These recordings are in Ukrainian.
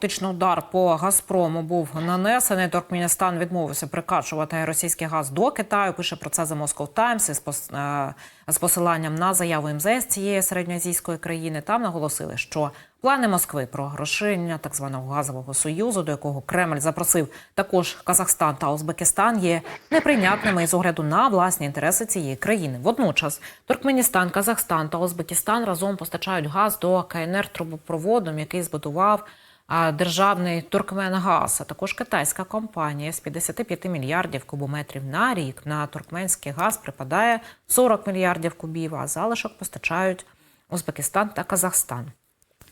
Фактично удар по Газпрому був нанесений. Туркменістан відмовився прикачувати російський газ до Китаю. Пише про це The Moscow Times із пос- е, з посиланням на заяву МЗС цієї середньоазійської країни. Там наголосили, що плани Москви про розширення так званого газового союзу, до якого Кремль запросив також Казахстан та Узбекистан, є неприйнятними із огляду на власні інтереси цієї країни. Водночас Туркменістан, Казахстан та Узбекистан разом постачають газ до КНР трубопроводом, який збудував державний Туркменгаз, а також китайська компанія з 55 мільярдів кубометрів на рік на туркменський газ припадає 40 мільярдів кубів, а залишок постачають Узбекистан та Казахстан.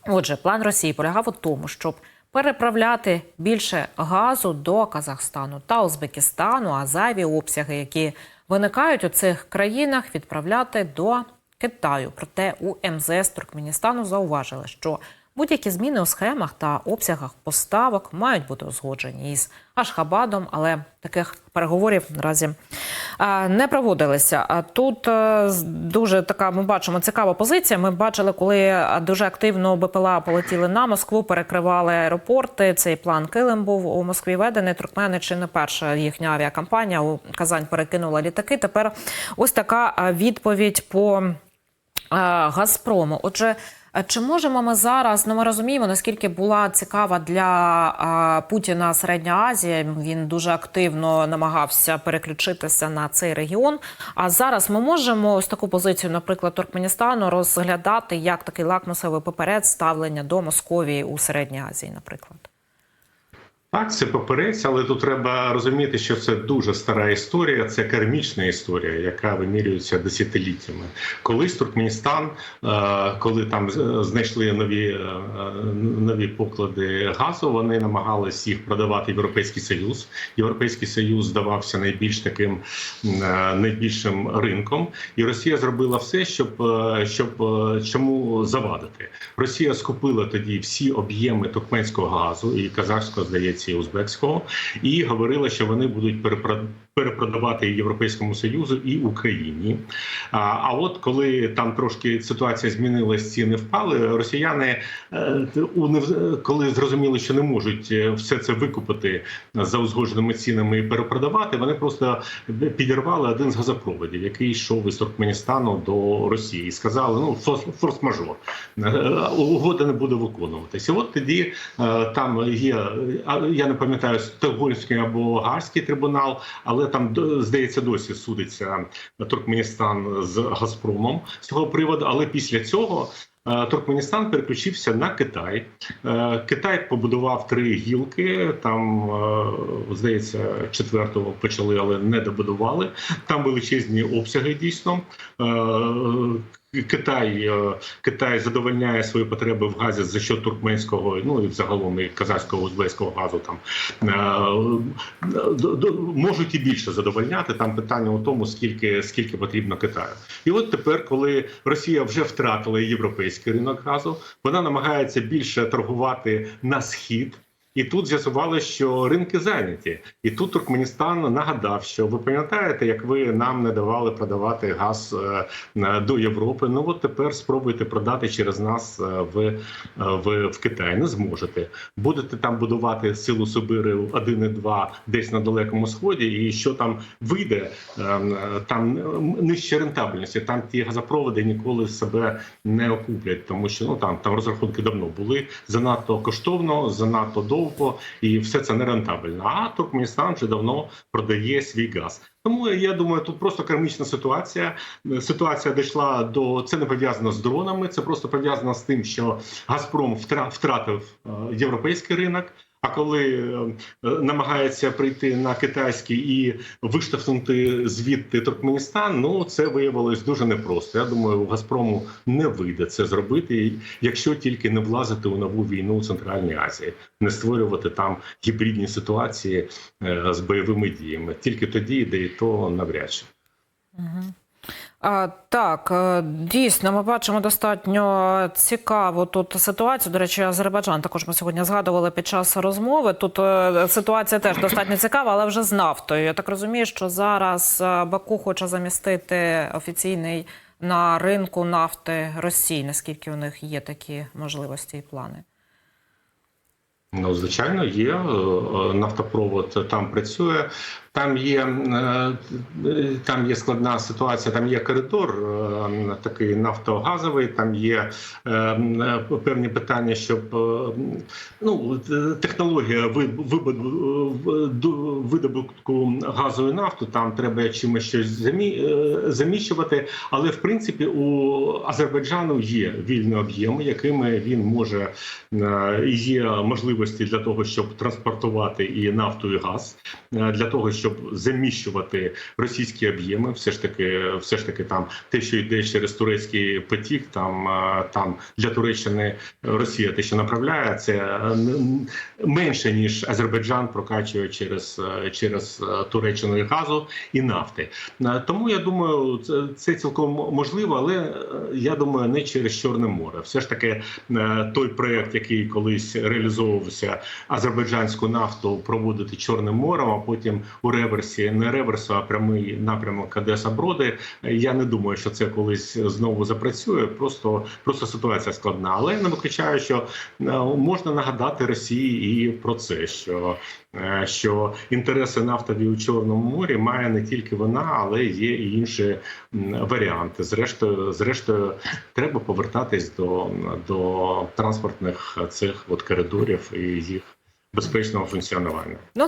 Отже, план Росії полягав у тому, щоб переправляти більше газу до Казахстану та Узбекистану, а зайві обсяги, які виникають у цих країнах, відправляти до Китаю. Проте у МЗС Туркменістану зауважили, що будь-які зміни у схемах та обсягах поставок мають бути узгоджені із Ашхабадом, але таких переговорів наразі е, не проводилися. Тут е, дуже така, ми бачимо цікава позиція. Ми бачили, коли е, дуже активно БПЛА полетіли на Москву, перекривали аеропорти. Цей план Килим був у Москві ведений. Туркмени чи не перша їхня авіакомпанія у Казань перекинула літаки. Тепер ось така відповідь по Газпрому. Отже, чи можемо ми зараз? Ну ми розуміємо, наскільки була цікава для е, Путіна Середня Азія. Він дуже активно намагався переключитися на цей регіон. А зараз ми можемо ось таку позицію, наприклад, Туркменістану, розглядати як такий лакмусовий поперед ставлення до Московії у Середній Азії, наприклад. Так, це поперець, але тут треба розуміти, що це дуже стара історія. Це кармічна історія, яка вимірюється десятиліттями. Колись Туркменістан, е, коли там знайшли нові е, нові поклади газу, вони намагались їх продавати в Європейський Союз. Європейський Союз здавався найбільш таким е, найбільшим ринком, і Росія зробила все, щоб, щоб чому завадити. Росія скупила тоді всі об'єми туркменського газу і казахського, здається, і узбекського, і говорила, що вони будуть перепро- перепродавати Європейському Союзу і Україні. А, а от коли там трошки ситуація змінилась, ціни впали, росіяни е, у коли зрозуміли, що не можуть е, все це викупити за узгодженими цінами і перепродавати, вони просто підірвали один з газопроводів, який йшов із Туркменістану до Росії, і сказали: ну форс- форс-мажор, Е, угода не буде виконуватися. От тоді там є, я не пам'ятаю, Стокгольмський або Гаарський трибунал, але там здається досі судиться Туркменістан з Газпромом з цього приводу. Але після цього. е, Туркменістан переключився на Китай. Е, Китай побудував три гілки. Там е, здається, четвертого почали, але не добудували. Там величезні обсяги дійсно. Китай е, Китай задовольняє свої потреби в газі за що туркменського, ну і взагалом і казахського узбекського газу. Там е, можуть і більше задовольняти. Там питання у тому, скільки скільки потрібно Китаю. І от тепер, коли Росія вже втратила європейський ринок газу, вона намагається більше торгувати на схід. І тут з'ясували, що ринки зайняті, і тут Туркменістан нагадав, що ви пам'ятаєте, як ви нам не давали продавати газ е, до Європи. Ну от тепер спробуйте продати через нас е, в, е, в, в Китай. Не зможете. Будете там будувати силу Сибиру 1 і 2 десь на далекому сході, і що там вийде, е, е, там нижче рентабельності. Там ті газопроводи ніколи себе не окуплять, тому що ну там там розрахунки давно були занадто коштовно, занадто довго, і все це не рентабельно. А Туркменістан вже давно продає свій газ. Тому я думаю, тут просто кармічна ситуація. Ситуація дійшла до це не пов'язано з дронами. Це просто пов'язано з тим, що Газпром втра- втратив е, європейський ринок. А коли е, намагається прийти на китайський і виштовхнути звідти Туркменістан, ну це виявилось дуже непросто. Я думаю, у Газпрому не вийде це зробити, якщо тільки не влазити у нову війну у Центральній Азії, не створювати там гібридні ситуації е, з бойовими діями. Тільки тоді, де і то навряд чи. Так, е, дійсно, ми бачимо достатньо цікаву тут ситуацію. До речі, Азербайджан також ми сьогодні згадували під час розмови. Тут е, ситуація теж достатньо цікава, але вже з нафтою. Я так розумію, що зараз е, Баку хоче замістити офіційний на ринку нафти Росії. Наскільки у них є такі можливості і плани? Ну, звичайно, є е, е, нафтопровод там працює. Там є е, там є складна ситуація. Там є коридор такий нафтогазовий. Там є певні питання, щоб ну технологія видобутку газу і нафту. Там треба чимось щось заміщувати. Але в принципі у Азербайджану є вільні об'єми, якими він може є можливості для того, щоб транспортувати і нафту, і газ е, для того, щоб заміщувати російські об'єми. Все ж таки, все ж таки, там те, що йде через турецький потік, там е, там для Туреччини Росія те, що направляє, це е, менше ніж Азербайджан прокачує через, через Туреччину і газу і нафти. Тому я думаю, це, цілком можливо, але я думаю, не через Чорне море. Все ж таки, той проект, який колись реалізовувався азербайджанську нафту проводити Чорним морем, а потім у реверсі не реверсу, а прямий напрямок Одеса Броди. Я не думаю, що це колись знову запрацює. Просто просто ситуація складна. Але не виключаю, що е, можна нагадати Росії і про це, що що інтереси нафтові у Чорному морі має не тільки вона, але є і інші варіанти. Зрештою, зрештою, треба повертатись до, до транспортних цих от коридорів і їх безпечного функціонування. Ну